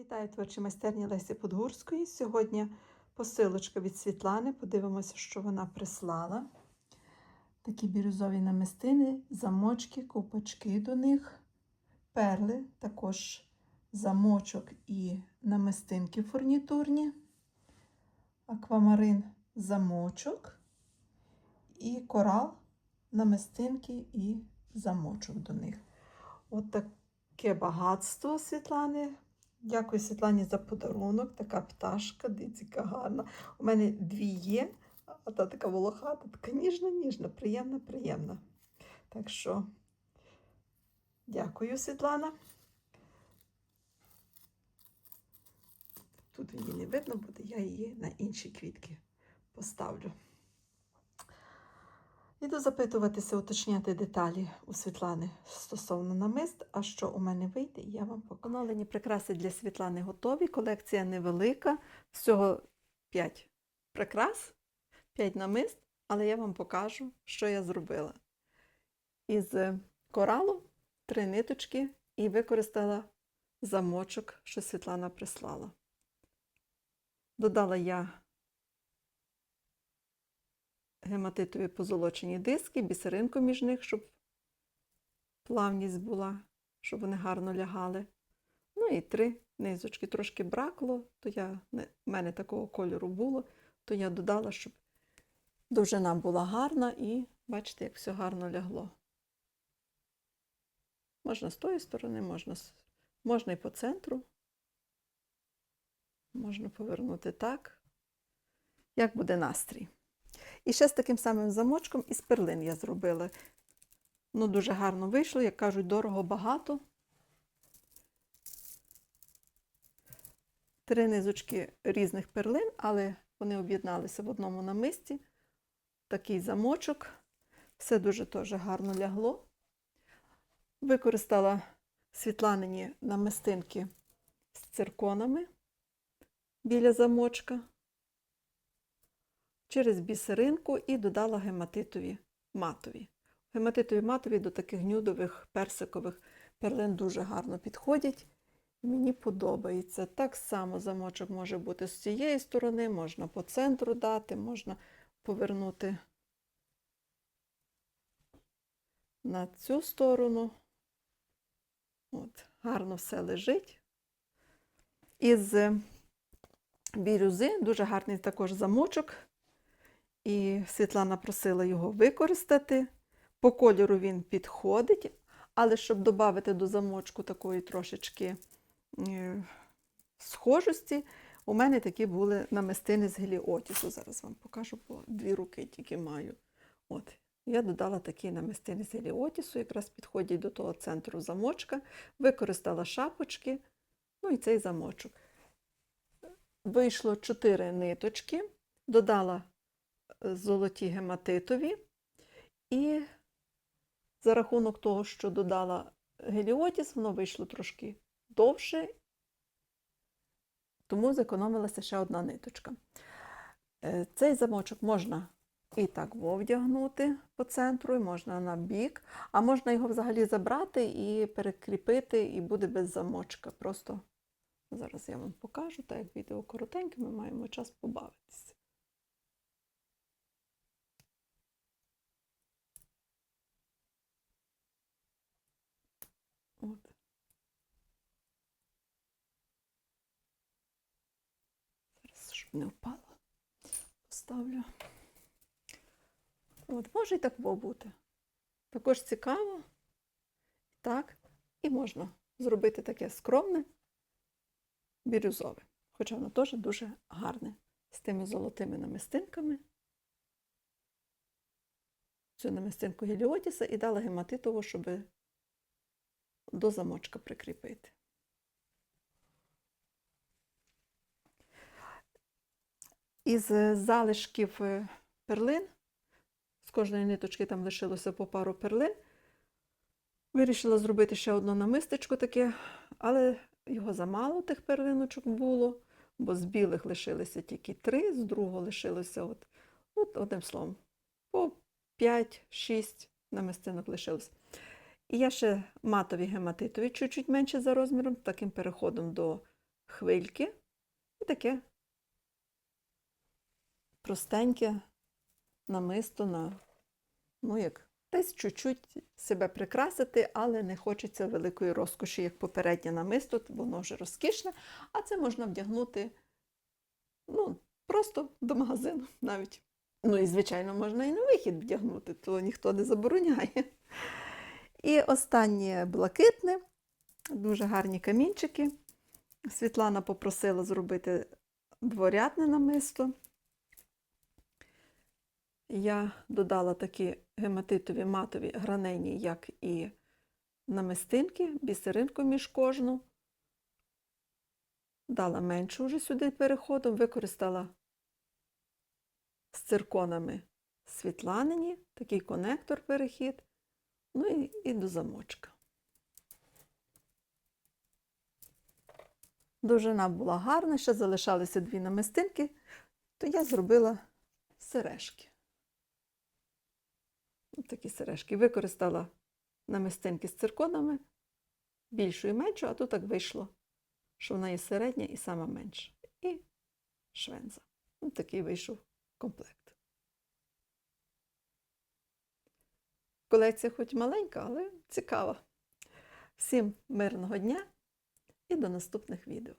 Вітаю творчі майстерні Лесі Подгурської. Сьогодні посилочка від Світлани. Подивимося, що вона прислала. Такі бірюзові намистини, замочки, ковпачки до них, перли, також замочок і намистинки фурнітурні, аквамарин замочок і корал, намистинки і замочок до них. От таке багатство Світлани. Дякую Світлані за подарунок. Така пташка, яка гарна. У мене дві є, а та така волохата, така ніжна, ніжна, приємна, приємна. Так що дякую, Світлана. Тут її не видно буде, я її на інші квітки поставлю. Іду запитуватися, уточняти деталі у Світлани стосовно намист. А що у мене вийде, я вам покажу. Оновлені прикраси для Світлани готові. Колекція невелика, всього 5 прикрас, 5 намист, але я вам покажу, що я зробила. Із коралу три ниточки і використала замочок, що Світлана прислала. Додала я гематитові позолочені диски, бісеринку між них, щоб плавність була, щоб вони гарно лягали. Ну і три низочки. Трошки бракло, то я, в мене такого кольору було, то я додала, щоб довжина була гарна і бачите, як все гарно лягло. Можна з тої сторони, можна, можна і по центру. Можна повернути так, як буде настрій. І ще з таким самим замочком із перлин я зробила. Ну, дуже гарно вийшло, як кажуть, дорого багато. Три низочки різних перлин, але вони об'єдналися в одному намисті. Такий замочок. Все дуже теж гарно лягло. Використала світланині намистинки з цирконами біля замочка через бісеринку і додала гематитові матові. Гематитові матові до таких нюдових персикових перлин дуже гарно підходять. Мені подобається. Так само замочок може бути з цієї сторони, можна по центру дати, можна повернути на цю сторону. От, Гарно все лежить. Із бірюзи дуже гарний також замочок. І Світлана просила його використати. По кольору він підходить, але щоб додати до замочку такої трошечки е, схожості, у мене такі були намистини з геліотісу. Зараз вам покажу, бо дві руки тільки маю. От. Я додала такі намистини з геліотісу, якраз підходять до того центру замочка, використала шапочки, ну і цей замочок. Вийшло 4 ниточки, додала золоті гематитові. І за рахунок того, що додала геліотіс, воно вийшло трошки довше, тому зекономилася ще одна ниточка. Е, цей замочок можна і так вовдягнути по центру, і можна на бік, а можна його взагалі забрати і перекріпити, і буде без замочка. Просто зараз я вам покажу, так як відео коротеньке, ми маємо час побавитися. От. Зараз, щоб не впало, поставлю. От, може і так бути. Також цікаво. Так, і можна зробити таке скромне, бірюзове. Хоча воно теж дуже гарне з тими золотими намистинками. Цю намистинку геліотіса і дала гематитову, щоб до замочка прикріпити. Із залишків е, перлин, з кожної ниточки там лишилося по пару перлин. Вирішила зробити ще одну намистечко таке, але його замало тих перлиночок було, бо з білих лишилися тільки три, з другого лишилося, от, от одним словом, по 5-6 намистинок лишилося. І я ще матові гематитові, чуть-чуть менше за розміром, таким переходом до хвильки і таке простеньке намисто на, ну як, десь чуть-чуть себе прикрасити, але не хочеться великої розкоші, як попереднє намисто, воно вже розкішне, а це можна вдягнути ну, просто до магазину навіть. Ну і, звичайно, можна і на вихід вдягнути, то ніхто не забороняє. І останнє блакитне, дуже гарні камінчики. Світлана попросила зробити дворядне намисто. Я додала такі гематитові матові гранені, як і намистинки, бісеринку між кожну. Дала меншу вже сюди переходом, використала з цирконами світланині, такий конектор перехід, ну і, і до замочка. Довжина була гарна, ще залишалися дві намистинки, то я зробила сережки. Ось такі сережки. Використала намистинки з цирконами, більшу і меншу, а тут так вийшло, що вона є середня і сама менша. І швенза. Ось такий вийшов комплект. Колекція хоч маленька, але цікава. Всім мирного дня і до наступних відео.